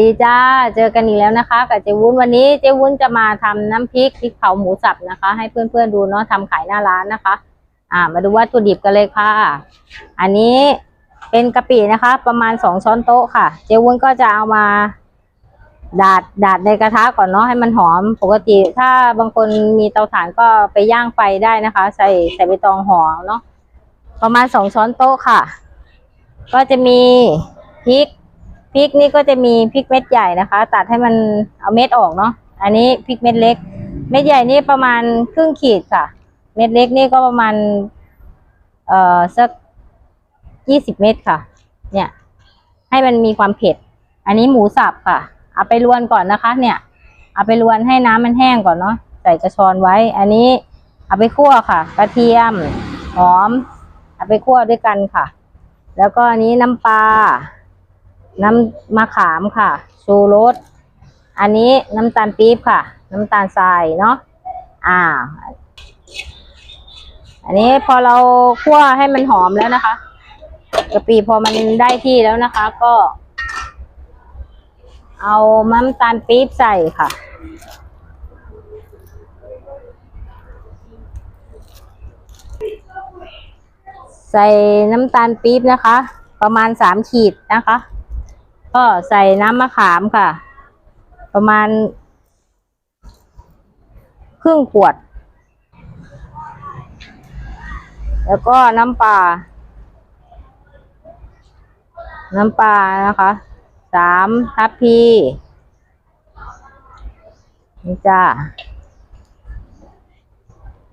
ดีจ้า เจอกันอีกแล้วนะคะ กับเจวุ้นวันนี้เจวุ้นจะมาทำน้ำพริกพริกเผาหมูสับนะคะ ให้เพื่อนๆดูเนาะทำขายหน้าร้านนะคะ อ่า มาดูวัตถุดิบกันเลยค่ะ อันนี้เป็นกะปินะคะ ประมาณสองช้อนโต๊ะค่ะ เจวุ้นก็จะเอามาดาดดาดในกระทะก่อนเนาะให้มันหอมปกติ ถ้าบางคนมีเตาถ่านก็ไปย่างไฟได้นะคะ ใส่ใส่ใบตองห่อเนาะประมาณสองช้อนโต๊ะค่ะ ก็จะมีพริก พริกนี่ก็จะมีพริกเม็ดใหญ่นะคะ ตัดให้มันเอาเม็ดออกเนาะอันนี้พริกเม็ดเล็ก เม็ดใหญ่นี่ประมาณครึ่งขีดค่ะ เม็ดเล็กนี่ก็ประมาณเอ่อสักยี่สิบเม็ดค่ะ เนี่ย ให้มันมีความเผ็ด อันนี้หมูสับค่ะ เอาไปรวนก่อนนะคะ เนี่ย เอาไปรวนให้น้ำมันแห้งก่อนเนาะใส่กระชอนไว้ อันนี้เอาไปคั่วค่ะ กระเทียมหอม เอาไปคั่วด้วยกันค่ะ แล้วก็อันนี้น้ำปลา น้ำมะขามค่ะ ชูรส อันนี้น้ำตาลปี๊บค่ะ น้ำตาลทรายเนาะ อ่า อันนี้พอเราคั่วให้มันหอมแล้วนะคะกะปิพอมันได้ที่แล้วนะคะ ก็ เอาน้ำตาลปี๊บใส่ค่ะใส่น้ำตาลปี๊บนะคะ ประมาณสามขีดนะคะ ก็ใส่น้ำมะขามค่ะ ประมาณ ครึ่งขวด แล้วก็น้ำปลา น้ำปลานะคะสามทัพพีนี่จ้า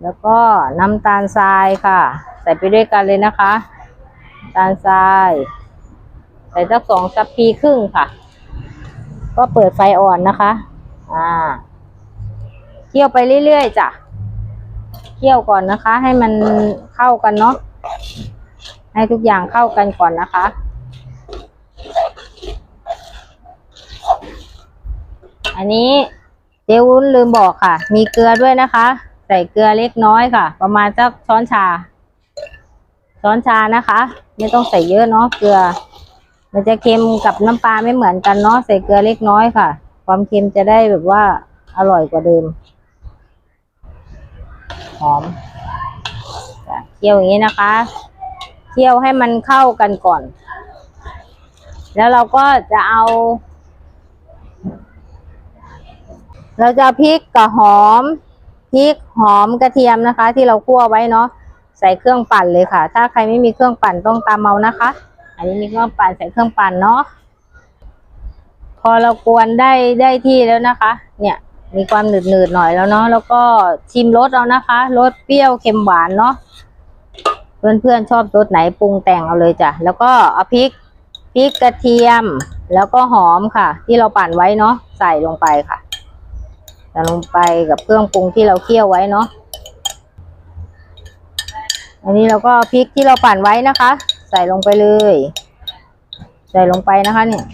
แล้วก็น้ำตาลทรายค่ะ ใส่ไปด้วยกันเลยนะคะ น้ำตาลทราย ใส่สักสองทัพพีครึ่งค่ะ ก็เปิดไฟอ่อนนะคะ อ่าเคี่ยวไปเรื่อยๆจ้ะเคี่ยวก่อนนะคะ ให้มันเข้ากันเนาะให้ทุกอย่างเข้ากันก่อนนะคะ อันนี้เจวุ้นลืมบอกค่ะ มีเกลือด้วยนะคะ ใส่เกลือเล็กน้อยค่ะ ประมาณสักช้อนชา ช้อนชานะคะ ไม่ต้องใส่เยอะเนาะเกลือ มันจะเค็มกับน้ำปลาไม่เหมือนกันเนาะใส่เกลือเล็กน้อยค่ะ ความเค็มจะได้แบบว่าอร่อยกว่าเดิม หอมจ้ะเคี่ยวอย่างนี้นะคะเคี่ยวให้มันเข้ากันก่อน แล้วเราก็จะเอา เราจะเอาพริกกับหอมพริกหอมกระเทียมนะคะ ที่เราคั่วไว้เนาะใส่เครื่องปั่นเลยค่ะ ถ้าใครไม่มีเครื่องปั่นต้องตามเมานะคะ อันนี้มีเครื่องปั่นใส่เครื่องปั่นเนาะพอเรากวนได้ได้ที่แล้วนะคะ เนี่ย มีความหนืดหนืดหน่อยแล้วเนาะแล้วก็ชิมรสเอานะคะรสเปรี้ยวเค็มหวานเนาะเพื่อนๆชอบรสไหนปรุงแต่งเอาเลยจ้ะแล้วก็เอาพริกพริกกระเทียมแล้วก็หอมค่ะ ที่เราปั่นไว้เนาะใส่ลงไปค่ะใส่ลงไปกับเครื่องปรุงที่เราเคี่ยวไว้เนาะอันนี้เราก็พริกที่เราปั่นไว้นะคะ ใส่ลงไปเลย ใส่ลงไปนะคะเนี่ย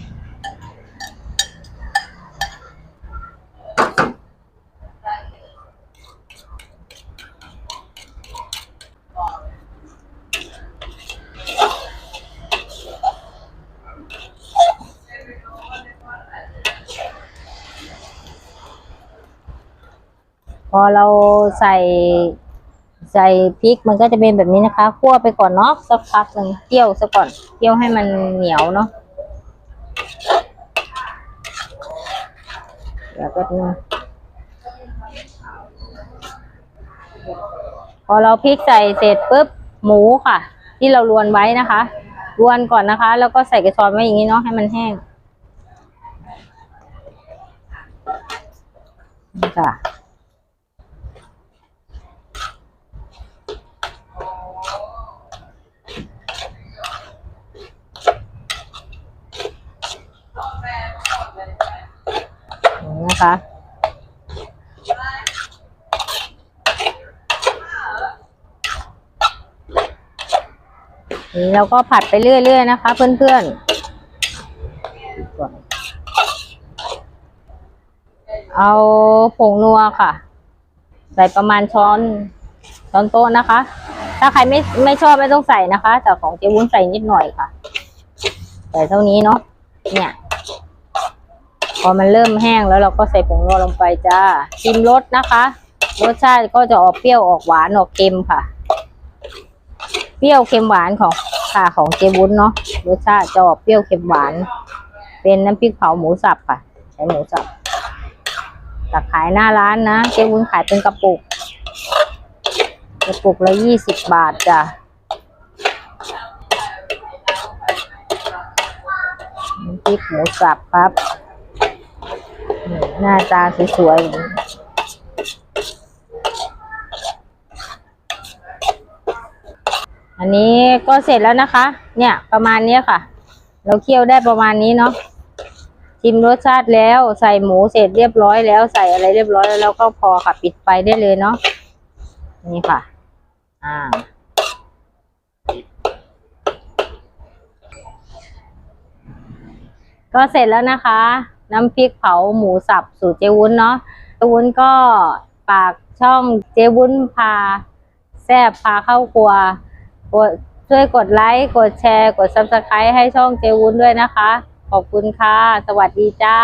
พอเราใส่ ใส่พริกมันก็จะเป็นแบบนี้นะคะคั่วไปก่อนเนาะสักพักหนึ่งเคี่ยวซะก่อนเคี่ยวให้มันเหนียวเนาะเดี๋ยวแป๊บนึงพอเราพริกใส่เสร็จปุ๊บหมูค่ะ ที่เราลวนไว้นะคะลวนก่อนนะคะ แล้วก็ใส่กระชอนไว้อย่างนี้เนาะให้มันแห้งค่ะ นะคะนี่เราก็ผัดไปเรื่อยๆนะคะ เพื่อนๆ เอาผงนัวค่ะ ใส่ประมาณช้อนช้อนโต๊ะนะคะ ถ้าใครไม่ไม่ชอบไม่ต้องใส่นะคะ แต่ของเจ๊วุ้นใส่นิดหน่อยค่ะ ใส่เท่านี้เนาะเนี่ย พอมันเริ่มแห้งแล้วเราก็ใส่ผงนัวลงไปจ้าชิมรสนะคะ รสชาติก็จะออกเปรี้ยวออกหวานออกเค็มค่ะ เปรี้ยวเค็มหวานของค่ะของเจวุ้นเนาะรสชาติจะออกเปรี้ยวเค็มหวาน เป็นน้ำพริกเผาหมูสับค่ะ ใช้หมูสับตักขายหน้าร้านนะเจวุ้นขายเป็นกระปุกกระปุกละยี่สิบบาทจ้ะน้ำพริกหมูสับครับ หน้าตาสวยๆอย่างนี้อันนี้ก็เสร็จแล้วนะคะ เนี่ยประมาณนี้ค่ะ เราเคี่ยวได้ประมาณนี้เนาะชิมรสชาติแล้วใส่หมูเสร็จเรียบร้อยแล้วใส่อะไรเรียบร้อยแล้วเราก็พอค่ะปิดไฟได้เลยเนาะนี่ค่ะ อ่า ก็เสร็จแล้วนะคะ น้ำพริกเผาหมูสับสูตรเจวุ้นเนาะเจวุ้นก็ฝากช่องเจวุ้นพาแซบพาเข้าครัวกดช่วยกดไลค์กดแชร์ กด subscribe ให้ช่องเจวุ้นด้วยนะคะ ขอบคุณค่ะ สวัสดีจ้า